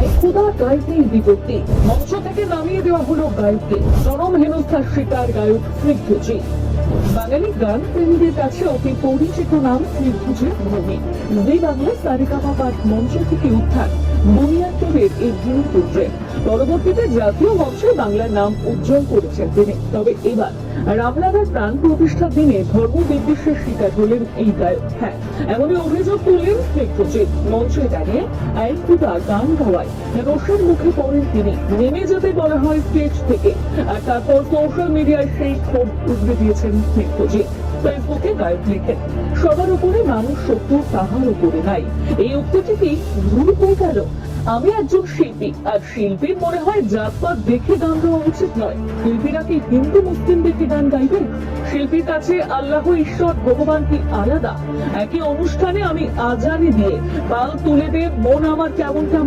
এই ক্ষুদা গায়কের বিপত্তি। মঞ্চ থেকে নামিয়ে দেওয়া হলো গায়ককে চরম হেনস্থার শিকার গায়ক স্নিগ্ধজি বাঙালি গান প্রেমীদের কাছে অতি পরিচিত নাম স্নিগ্ধজির ভূমি জি বাংলা সারিকামা পাঠ থেকে উত্থান বুনিয়াদের এই ভূমিপুত্রে পরবর্তীতে জাতীয় মঞ্চে বাংলার নাম উজ্জ্বল করেছেন তিনি। তবে এবার রামলালার প্রাণ প্রতিষ্ঠার দিনে ধর্ম বিদ্বেষের শিকার হলেন এই গায়ক। হ্যাঁ এমনই অভিযোগ তুললেন স্নিগ্ধজিৎ মঞ্চে দাঁড়িয়ে খুদা গান গাওয়ায়। রোষের মুখে পড়েন তিনি। নেমে যেতে বলা হয় স্টেজ থেকে। আর তারপর সোশ্যাল মিডিয়ায় সেই ক্ষোভ উগড়ে দিয়েছেন স্নিগ্ধজিৎ ফেসবুকে গায়ক লেখেন। সবার উপরে মানুষ সত্য, তাহার উপরে নাই। এই ভুল হয়ে গেল। আমি একজন শিল্পী, আর শিল্পীর মনে হয় জাতপাত দেখে গান গাওয়া উচিত নয়। শিল্পীরা কি হিন্দু, মুসলিম দেখে গান গাইবেন? শিল্পীর কাছে আল্লাহ, ঈশ্বর, ভগবান কি আলাদা? একই অনুষ্ঠানে আমি আজানি দিয়ে পাল তুলে দিয়ে মন আমার কেমন কেমন